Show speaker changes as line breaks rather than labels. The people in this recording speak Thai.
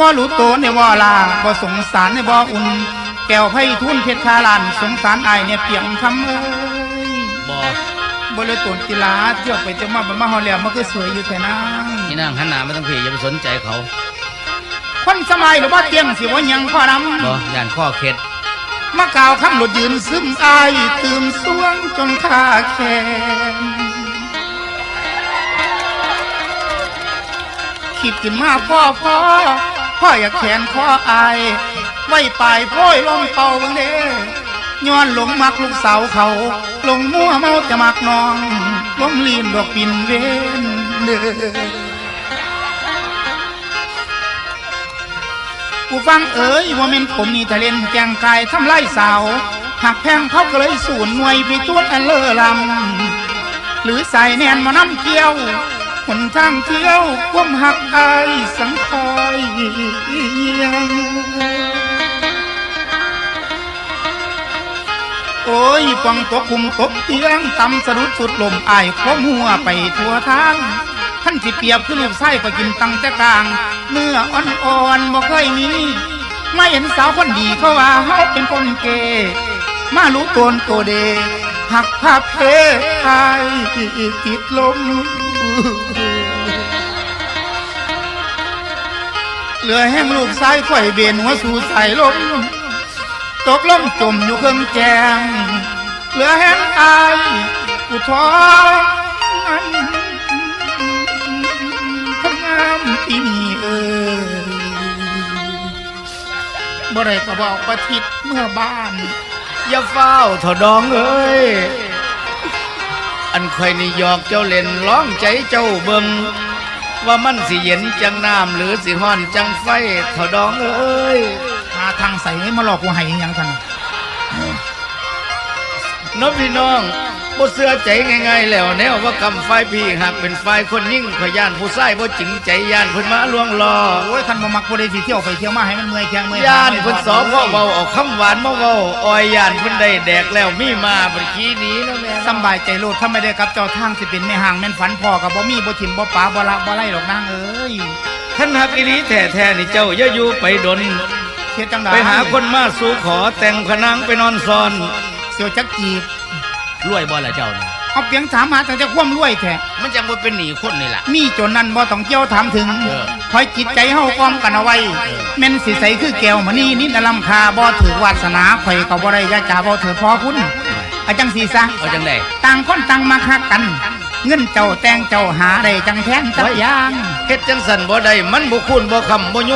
บ่รู้ตัวในบ่ลาบ่สงสารในบ่อุ่น แก้วไผ่ทุนเพชรคาลานสงสารไอเนี่ยเปียงคำเอ้ย
บ่
บ่เลยตนกีฬาเที่ยวไปเที่ยวมาบ่มาฮอดแล้วมันก็สวยอยู่แต่นาง
นี่นางหันหน้ามาทางพี่อย่าไปสนใจเขา
คนสมัยหรือว่าเตียงสิว่ายังพ่อรำ
บ่ย่านข้อเข็ด
มากล่าวคำหลุดยืนซึมไอตื่มสวงจนขาแขนคิดขึ้นมาพ่อพ่อ พ่ออยากแขนข้ออายไว้ปลายพ้ยลมเป่าบังเด้ย้อนหลงมักลูกสาวเขาหลงมั่วเมาจะมักน้องลมลีนดอกปินเวนเด้อผู้ฟังเอ๋ยว่าเม่นผมนี่แต่เลนแกงกายทำไล่สาวหักแพงเขาก็เลยสูนหน่วยไปตรวจอันเลอลำหรือใส่แนนมาน้ำเกี่ยว หนทางเที่ยวความหักอายสังคอยยังโอ้ยฟังตกคุมตกเตียงตำสะดุดสุดลมอายคมหัวไปทั่วทางท่านสิเปียบคือลูกไส้ก็กินตังแต่กลางเนื้ออ่อนๆบ่เคยมีไม่เห็นสาวคนดีเขาว่าเฮาเป็นคนเกมารู้ตนตัวเดหักภาพเพไายติดลม เหลือแห้งลูกไส้ข่อยเบนหัวสู่ใส่ลมตกลงจมอยู่เครื่องแจงเหลือแห้งอายผู้ท้อนั้นคนงามที่นี่เอ่ยบ่ได้ก็บอกประทิดเมื่อบ้าน
อย่าเฝ้าเถอดองเอ้ย อันใครนิยอกเจ้าเล่นร้องใจเจ้าเบิงว่ามันสิเย็นจังน้ำหรือสิห้อนจังไฟเถอดองเอ้ย
หาทางใส่มาหลอกกูให้ยังทัน
น้องพี่น้องบ่เสื้อใจง่ายๆแล้วแนวว่ากำไฟพี่หากเป็นไฟคนยิ่งขย่านผู้ชายบ่จริงใจย่านเพิ่นมาล่วงลอ
โอ้ยคันบ่มักบ่ได้สิเที่ยวไปเที่ยวมาให้มันเมื่อยแข้งเมื่อย
ย่าน
ขา
เพิ่นสอบพ่อเว้าเอาคำหวานมาเว้าอ้อยย่านเพิ่นได้แดกแล้วมีมาบ่ได้ขี้หนี้แล้วแม่
สำบายใจโลดถ้าไม่ได้กับเจ้าทางสิเป็นแม่ห่างแม่นฝันพ่อกับบ่มีบ่ถิ่มบ่ป๋าบ่ละบ่ไล่หรอกนางเอ้ย
ท่านหักอีหลีแท้ๆนี่เจ้าอย่าอยู่ไปดน
เฮ็ดจังได๋
ไปหาคนมาสู่ขอแต่งพนังไปนอนซ่อน
เสียวจักจีบ
รวยบ่ล่ะเจ้านี่
เอาเพียงถามหาตั้งแต่ความรวยแท้
มันจังบ่เป็นหนี้คนนี่ล่ะ
มีจนนั้นบ่ต้องเกี่ยวถามถึง
เออ
คอยจิตใจเฮาความกันเอาไว้แม่นสิใสคือแก้วมณีนิดอลำคาบ่ถือวาสนาข่อยก็บ่ได้ยาจาบ่ถือพอคุณอาจังสีซะ
เอาจังได๋
ต่างคนต่างมาคักกัน เงินเจ้าแต่งเจ้าหาได้จังแทนสักอย่าง
เฮ็ดจังสันบ่ได้มันบ่คูณบ่คำบ่ย